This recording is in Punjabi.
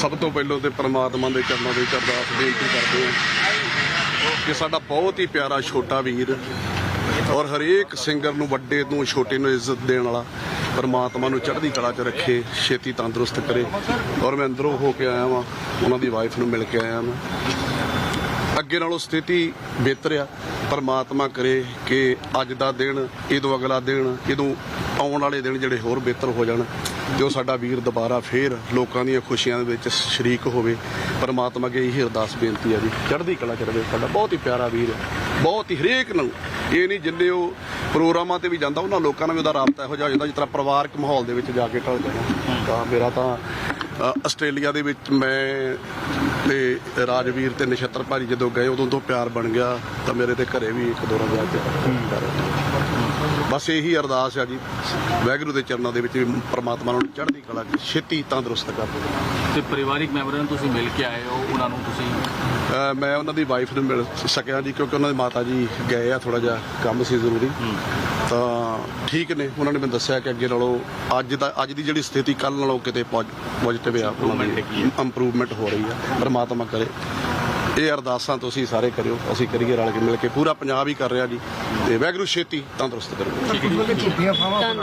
ਸਭ ਤੋਂ ਪਹਿਲਾਂ ਤੇ ਪ੍ਰਮਾਤਮਾ ਦੇ ਚਰਨਾਂ ਦੇ ਵਿੱਚ ਅਰਦਾਸ ਬੇਨਤੀ ਕਰਦੇ ਹਾਂ ਕਿ ਸਾਡਾ ਬਹੁਤ ਹੀ ਪਿਆਰਾ ਛੋਟਾ ਵੀਰ ਔਰ ਹਰੇਕ ਸਿੰਗਰ ਨੂੰ, ਵੱਡੇ ਤੋਂ ਛੋਟੇ ਨੂੰ ਇੱਜ਼ਤ ਦੇਣ ਵਾਲਾ ਪਰਮਾਤਮਾ ਨੂੰ ਚੜ੍ਹਦੀ ਕਲਾ 'ਚ ਰੱਖੇ, ਛੇਤੀ ਤੰਦਰੁਸਤ ਕਰੇ। ਔਰ ਮੈਂ ਅੰਦਰੋਂ ਹੋ ਕੇ ਆਇਆ ਵਾਂ, ਉਹਨਾਂ ਦੀ ਵਾਈਫ ਨੂੰ ਮਿਲ ਕੇ ਆਇਆ ਮੈਂ। ਅੱਗੇ ਨਾਲੋਂ ਸਥਿਤੀ ਬਿਹਤਰ ਆ, ਪਰਮਾਤਮਾ ਕਰੇ ਕਿ ਅੱਜ ਦਾ ਦਿਨ ਇਦੋਂ ਅਗਲਾ ਦਿਨ ਇਦੋਂ ਆਉਣ ਵਾਲੇ ਦਿਨ ਜਿਹੜੇ ਹੋਰ ਬਿਹਤਰ ਹੋ ਜਾਣ ਜੋ ਸਾਡਾ ਵੀਰ ਦੁਬਾਰਾ ਫੇਰ ਲੋਕਾਂ ਦੀਆਂ ਖੁਸ਼ੀਆਂ ਦੇ ਵਿੱਚ ਸ਼ਰੀਕ ਹੋਵੇ। ਪਰਮਾਤਮਾ ਅੱਗੇ ਇਹੀ ਅਰਦਾਸ ਬੇਨਤੀ ਆ ਜੀ। ਚੜ੍ਹਦੀ ਕਲਾ ਚ ਸਾਡਾ। ਬਹੁਤ ਹੀ ਪਿਆਰਾ ਵੀਰ ਹੈ ਬਹੁਤ ਹੀ ਹਰੇਕ ਨੂੰ। ਇਹ ਨਹੀਂ ਜਿੰਨੇ ਉਹ ਪ੍ਰੋਗਰਾਮਾਂ ਤੇ ਵੀ ਜਾਂਦਾ, ਉਹਨਾਂ ਲੋਕਾਂ ਨਾਲ ਵੀ ਉਹਦਾ ਰਾਬਤਾ ਇਹੋ ਜਿਹਾ ਹੋ ਜਾਂਦਾ ਜਿਸ ਤਰ੍ਹਾਂ ਪਰਿਵਾਰਕ ਮਾਹੌਲ ਦੇ ਵਿੱਚ ਜਾ ਕੇ ਢਲ ਜਾਣਾ ਤਾਂ ਮੇਰਾ ਤਾਂ ਆਸਟ੍ਰੇਲੀਆ ਦੇ ਵਿੱਚ ਮੈਂ ਤੇ ਰਾਜਵੀਰ ਤੇ ਨਛੱਤਰ ਭਾਜੀ ਜਦੋਂ ਗਏ ਉਦੋਂ ਤੋਂ ਪਿਆਰ ਬਣ ਗਿਆ ਤਾਂ ਮੇਰੇ ਤੇ ਘਰੇ ਵੀ ਇੱਕ ਦੋ ਵਾਰ ਜਾ ਕੇ ਪਿਆਰ ਹੋਇਆ। ਬਸ ਇਹੀ ਅਰਦਾਸ ਆ ਜੀ। ਵਾਹਿਗੁਰੂ ਦੇ ਚਰਨਾਂ ਦੇ ਵਿੱਚ ਵੀ ਪ੍ਰਮਾਤਮਾ ਨੂੰ ਚੜ੍ਹਦੀ ਕਲਾ 'ਚ ਛੇਤੀ ਤੰਦਰੁਸਤ ਕਰ ਦੇਵੇ। ਤੇ ਪਰਿਵਾਰਿਕ ਮੈਂਬਰਾਂ ਨੂੰ ਤੁਸੀਂ ਮਿਲ ਕੇ ਆਏ ਹੋ ਉਹਨਾਂ ਨੂੰ ਤੁਸੀਂ ਮੈਂ ਉਹਨਾਂ ਦੀ ਵਾਈਫ ਨੂੰ ਮਿਲ ਸਕਿਆ ਜੀ ਕਿਉਂਕਿ ਉਹਨਾਂ ਦੇ ਮਾਤਾ ਜੀ ਗਏ ਆ ਥੋੜਾ ਜਿਹਾ ਕੰਮ ਸੀ ਜ਼ਰੂਰੀ। ਤਾਂ ਠੀਕ ਨੇ ਉਹਨਾਂ ਨੇ ਮੈਨੂੰ ਦੱਸਿਆ ਕਿ ਅੱਗੇ ਨਾਲੋਂ ਅੱਜ ਦਾ ਅੱਜ ਦੀ ਜਿਹੜੀ ਸਥਿਤੀ ਕੱਲ ਨਾਲੋਂ ਕਿਤੇ ਪੋਜ਼ਿਟਿਵ ਆ ਉਹਨਾਂ ਦੀ ਇੰਪਰੂਵਮੈਂਟ ਹੋ ਰਹੀ ਆ ਪਰਮਾਤਮਾ ਕਰੇ। ਇਹ ਅਰਦਾਸਾਂ ਤੁਸੀਂ ਸਾਰੇ ਕਰਿਓ ਅਸੀਂ ਕਰੀਏ ਰਲ ਕੇ ਮਿਲ ਕੇ। ਪੂਰਾ ਪੰਜਾਬ ਹੀ ਕਰ ਰਿਹਾ ਜੀ। ਤੇ ਵਾਹਿਗੁਰੂ ਛੇਤੀ ਤੰਦਰੁਸਤ ਕਰੋ।